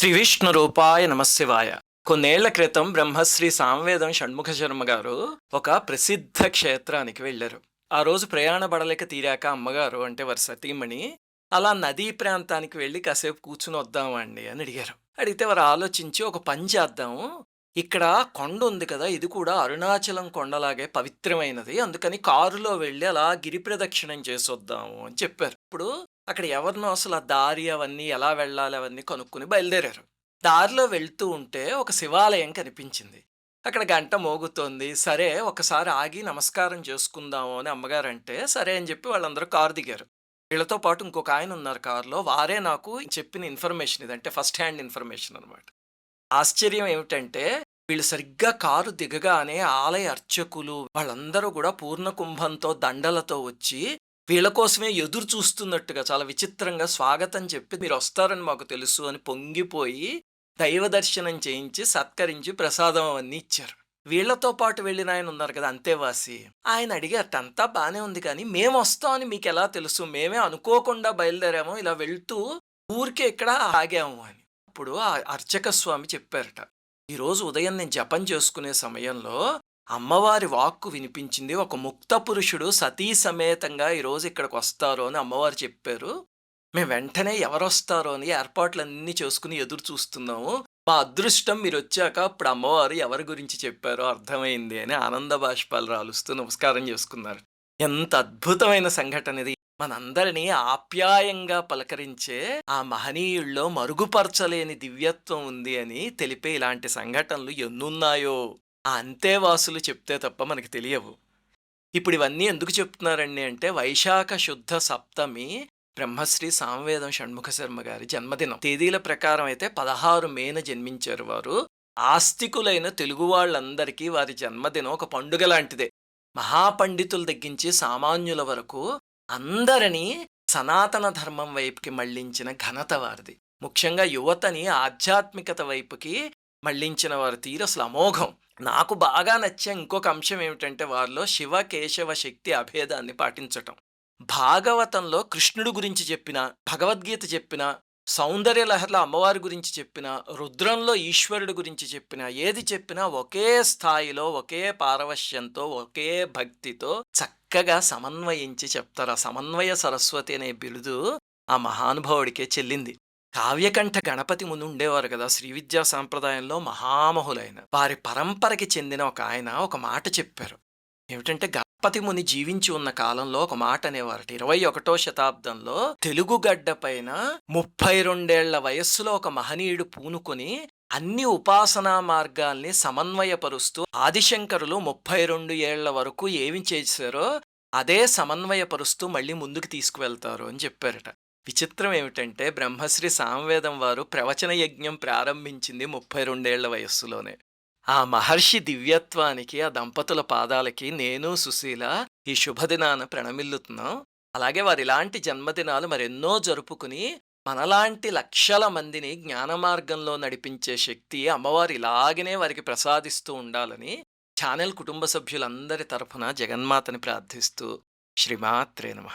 శ్రీ విష్ణు రూపాయ నమశివాయ. కొన్నేళ్ళ క్రితం బ్రహ్మశ్రీ సాంవేదం షణ్ముఖ శర్మ గారు ఒక ప్రసిద్ధ క్షేత్రానికి వెళ్ళారు. ఆ రోజు ప్రయాణ పడలేక తీరాక అమ్మగారు అంటే వారి సతీమణి అలా నదీ ప్రాంతానికి వెళ్ళి కాసేపు కూర్చుని వద్దామండి అని అడిగారు. అడిగితే వారు ఆలోచించి ఒక పని చేద్దాము ఇక్కడ కొండ ఉంది కదా ఇది కూడా అరుణాచలం కొండలాగే పవిత్రమైనది అందుకని కారులో వెళ్ళి అలా గిరి ప్రదక్షిణం చేసొద్దాము అని చెప్పారు. ఇప్పుడు అక్కడ ఎవరినో అసలు ఆ దారి అవన్నీ ఎలా వెళ్ళాలి అవన్నీ కనుక్కుని బయలుదేరారు. దారిలో వెళ్తూ ఉంటే ఒక శివాలయం కనిపించింది. అక్కడ గంట మోగుతోంది. సరే ఒకసారి ఆగి నమస్కారం చేసుకుందాము అని అమ్మగారు అంటే సరే అని చెప్పి వాళ్ళందరూ కారు దిగారు. వీళ్ళతో పాటు ఇంకొక ఆయన ఉన్నారు కారులో. వారే నాకు చెప్పిన ఇన్ఫర్మేషన్ ఇది అంటే ఫస్ట్ హ్యాండ్ ఇన్ఫర్మేషన్ అనమాట ఆశ్చర్యం ఏమిటంటే వీళ్ళు సరిగ్గా కారు దిగగానే ఆలయ అర్చకులు వాళ్ళందరూ కూడా పూర్ణ కుంభంతో దండలతో వచ్చి వీళ్ళ కోసమే ఎదురు చూస్తున్నట్టుగా చాలా విచిత్రంగా స్వాగతం చెప్పి మీరు వస్తారని మాకు తెలుసు అని పొంగిపోయి దైవ దర్శనం చేయించి సత్కరించి ప్రసాదం అవన్నీ ఇచ్చారు. వీళ్ళతో పాటు వెళ్ళిన ఆయన ఉన్నారు కదా అంతేవాసి. ఆయన అడిగారట అంతా బాగానే ఉంది కానీ మేము వస్తామని మీకు ఎలా తెలుసు? మేమే అనుకోకుండా బయలుదేరాము ఇలా వెళ్తూ ఊరికే ఇక్కడ ఆగాము అని. అప్పుడు ఆ అర్చక స్వామి చెప్పారట ఈరోజు ఉదయం నేను జపం చేసుకునే సమయంలో అమ్మవారి వాక్కు వినిపించింది. ఒక ముక్త పురుషుడు సతీ సమేతంగా ఈరోజు ఇక్కడికి వస్తారు అని అమ్మవారు చెప్పారు. మేము వెంటనే ఎవరొస్తారో అని ఏర్పాట్లన్నీ చేసుకుని ఎదురు చూస్తున్నాము. మా అదృష్టం మీరు వచ్చాక అప్పుడు అమ్మవారు ఎవరి గురించి చెప్పారో అర్థమైంది అని ఆనంద బాష్పాలు రాలుస్తూ నమస్కారం చేసుకున్నారు. ఎంత అద్భుతమైన సంఘటన ఇది. మనందరినీ ఆప్యాయంగా పలకరించే ఆ మహనీయుల్లో మరుగుపరచలేని దివ్యత్వం ఉంది అని తెలిపే ఇలాంటి సంఘటనలు ఎన్నున్నాయో. ఆ అంతేవాసులు చెప్తే తప్ప మనకి తెలియవు. ఇప్పుడు ఇవన్నీ ఎందుకు చెప్తున్నారండి అంటే వైశాఖ శుద్ధ సప్తమి బ్రహ్మశ్రీ సామవేదం షణ్ముఖ శర్మ గారి జన్మదినం. తేదీల ప్రకారం అయితే పదహారు మేన జన్మించారు వారు. ఆస్తికులైన తెలుగు వాళ్ళందరికీ వారి జన్మదినం ఒక పండుగ లాంటిదే. మహాపండితుల దగ్గరించి సామాన్యుల వరకు అందరినీ సనాతన ధర్మం వైపుకి మళ్ళించిన ఘనత వారిది. ముఖ్యంగా యువతని ఆధ్యాత్మికత వైపుకి మళ్ళించిన వారి తీరు అసలు అమోఘం. నాకు బాగా నచ్చే ఇంకొక అంశం ఏమిటంటే వారిలో శివ కేశవ శక్తి అభేదాన్ని పాటించటం. భాగవతంలో కృష్ణుడు గురించి చెప్పిన భగవద్గీత చెప్పిన సౌందర్య లహర్ల అమ్మవారి గురించి చెప్పిన రుద్రంలో ఈశ్వరుడు గురించి చెప్పిన ఏది చెప్పినా ఒకే స్థాయిలో ఒకే పారవశ్యంతో ఒకే భక్తితో చక్కగా సమన్వయించి చెప్తారు. ఆ సమన్వయ సరస్వతి అనే బిరుదు ఆ మహానుభావుడికే చెల్లింది. కావ్యకంఠ గణపతి ముందు ఉండేవారు కదా శ్రీ విద్యా సాంప్రదాయంలో మహామహులైన. వారి పరంపరకి చెందిన ఒక ఆయన ఒక మాట చెప్పారు. ఏమిటంటే గణపతి ముని జీవించి ఉన్న కాలంలో ఒక మాట అనేవారట. ఇరవై ఒకటో శతాబ్దంలో తెలుగు గడ్డ పైన ముప్పై రెండేళ్ళ వయస్సులో ఒక మహనీయుడు పూనుకొని అన్ని ఉపాసనా మార్గాల్ని సమన్వయపరుస్తూ ఆదిశంకరులు ముప్పై రెండు ఏళ్ళ వరకు ఏమి చేశారో అదే సమన్వయపరుస్తూ మళ్ళీ ముందుకు తీసుకువెళ్తారు అని చెప్పారట. విచిత్రం ఏమిటంటే బ్రహ్మశ్రీ సామవేదం వారు ప్రవచన యజ్ఞం ప్రారంభించింది ముప్పై రెండేళ్ళ వయస్సులోనే. ఆ మహర్షి దివ్యత్వానికి ఆ దంపతుల పాదాలకి నేను సుశీల ఈ శుభదినాన ప్రణమిల్లుతున్నాం. అలాగే వారి ఇలాంటి జన్మదినాలు మరెన్నో జరుపుకుని మనలాంటి లక్షల మందిని జ్ఞాన మార్గంలో నడిపించే శక్తి అమ్మవారు ఇలాగనే వారికి ప్రసాదిస్తూ ఉండాలని ఛానల్ కుటుంబ సభ్యులందరి తరఫున జగన్మాతని ప్రార్థిస్తూ శ్రీమాత్రే నమ.